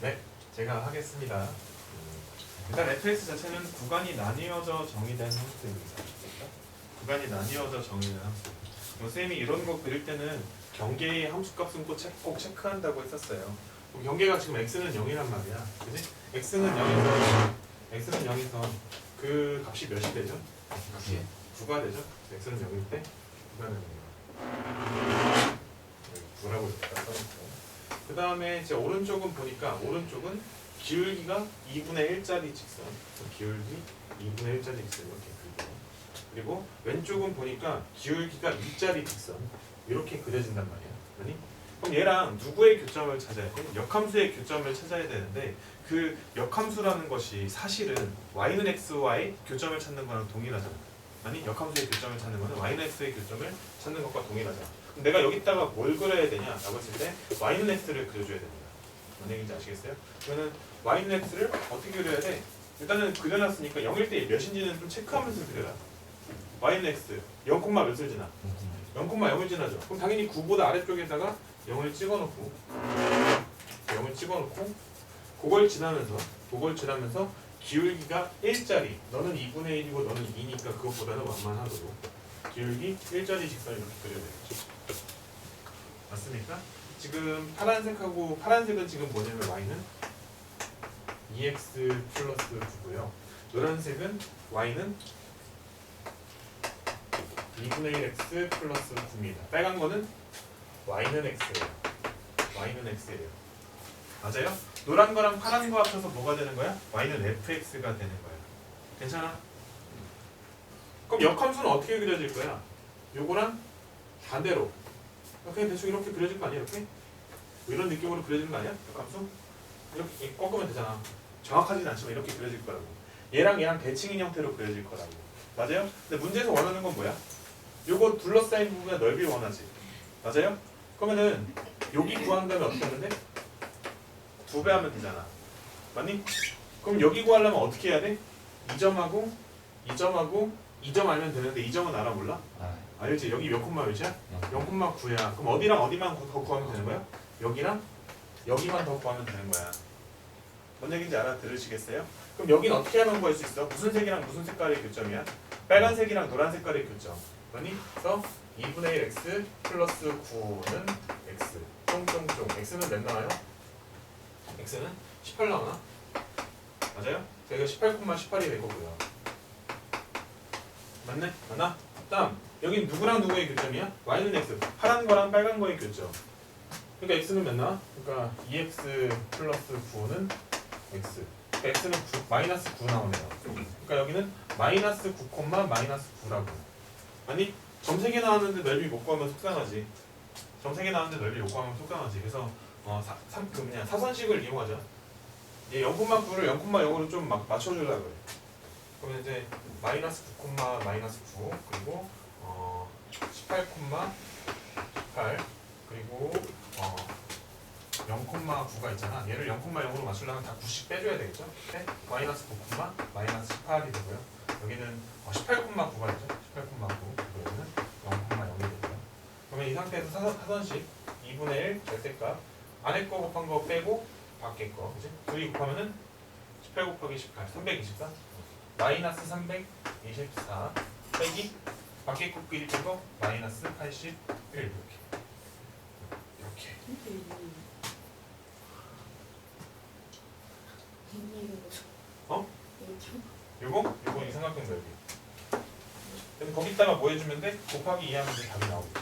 네, 제가 하겠습니다. 음, 일단 fx 자체는 구간이 나뉘어져 정의된 함수입니다. 구간이 나뉘어져 정의된 함수. 뭐 쌤이 이런 거 그릴 때는 경계의 함수값은 꼭, 체크, 꼭 체크한다고 했었어요. 그럼 경계가 지금 x는 0이란 말이야. 그지? x는 0에서 x는 0에서 그 값이 몇이 되죠? 예. 9가 되죠? x는 0일 때 9가 됩니다. 9라고 일단 써놓고 그 다음에 제 오른쪽은 보니까 오른쪽은 기울기가 2분의 1짜리 직선 기울기 2분의 1짜리 직선 이렇게 그리고 그리고 왼쪽은 보니까 기울기가 2짜리 직선 이렇게 그려진단 말이야 아니? 그럼 얘랑 누구의 교점을 찾아야 돼? 역함수의 교점을 찾아야 되는데 그 역함수라는 것이 사실은 y는 x와의 교점을 찾는 거랑 동일하잖아 아니 역함수의 교점을 찾는 거는 y는 x의 교점을 찾는 것과 동일하잖아 그럼 내가 여기다가 뭘 그려야 되냐라고 했을 때 x를 그려줘야 됩니다 뭔 얘기인지 아시겠어요? 그러면 x를 어떻게 그려야 돼? 일단은 그려놨으니까 0일 때 몇인지는 좀 체크하면서 그려라 y는 x 0, 몇을 지나? 0,0을 지나죠. 그럼 당연히 9보다 아래쪽에다가 0을 찍어놓고 0을 찍어놓고 그걸 지나면서 그걸 지나면서 기울기가 1짜리 너는 2분의 1이고 너는 2니까 그것보다는 완만하도록 기울기 1짜리 직선을 이렇게 그려야 되겠죠. 맞습니까? 지금 파란색하고 파란색은 지금 뭐냐면 y는 2x 플러스 9고요. 노란색은 y는 2분의 1x 플러스 9입니다. 빨간 거는 y는 x예요. y는 x예요. 맞아요? 노란 거랑 파란 거 합쳐서 뭐가 되는 거야? y는 fx가 되는 거야. 괜찮아? 그럼 역함수는 어떻게 그려질 거야? 요거랑 반대로. 그냥 대충 이렇게 그려질 거 아니야? 이렇게? 뭐 이런 느낌으로 그려지는 거 아니야? 역함수? 이렇게 꺾으면 되잖아. 정확하진 않지만 이렇게 그려질 거라고. 얘랑 얘랑 대칭인 형태로 그려질 거라고. 맞아요? 근데 문제에서 원하는 건 뭐야? 요거 둘러싸인 부분의 넓이 원하지. 맞아요? 그러면은 여기 구한다면 어떻게 하는데? 두 배 하면 되잖아. 맞니? 그럼 여기 구하려면 어떻게 해야 돼? 2점하고 2점하고 2점 알면 되는데 2점은 알아 몰라? 아, 알지? 여기 몇 콤마 몇이야? 영. 0,9야. 그럼 어디랑 어디만 더 구하면 되는 거야? 여기랑 여기만 더 구하면 되는 거야. 뭔 얘기인지 알아들으시겠어요? 그럼 여긴 어떻게 하면 구할 수 있어? 무슨 색이랑 무슨 색깔의 교점이야? 빨간색이랑 노란 색깔의 교점. 그러니? 그래서 2분의 1 x 플러스 9는 x. 쫑쫑쫑. x는 몇 나와요? x는 18 나오나? 맞아요? 제가 18,18이 될 거고요. 맞네? 맞나? 다음 여기 누구랑 누구의 교점이야? y는 x. 파란 거랑 빨간 거의 교점. 그러니까 x는 몇 나와? 그러니까 2x 플러스 9는 x. 그러니까 x는 9, 마이너스 9 나오네요. 그러니까 여기는 마이너스 9 콤마 마이너스 9라고. 아니 점 3개 나왔는데 넓이 못 구하면 속상하지. 점 3개 나왔는데 넓이 못 구하면 속상하지. 그래서 어, 사, 삼, 그 뭐냐 사선식을 이용하자. 얘 0,9를 0,0으로 좀 막 맞춰주려고 그래. 그러면 이제 마이너스 9 콤마 마이너스 9 그리고 어, 18 콤마 18 그리고 어, 0,9가 있잖아. 얘를 0,0으로 맞추려면 다 9씩 빼줘야 되겠죠? 네? 마이너스 9 콤마 마이너스 18이 되고요. 여기는 어, 18 콤마 9가 되죠? 18 콤마 9 그리고 여기는 0,0이 되고요. 그러면 이 상태에서 사선, 사선식 2분의 1 절대값 안에 거 곱한 거 빼고 밖에 거 그지? 둘이 곱하면은 18 곱하기 18 324 마이너스 324 빼기 밖에 곱끼리 뺀거 마이너스 81 이렇게 이렇게 어? 요거? 요거 이삼각형 넓이 그럼 거기다가 뭐 해주면 돼? 곱하기 2 하면 이제 답이 나오겠지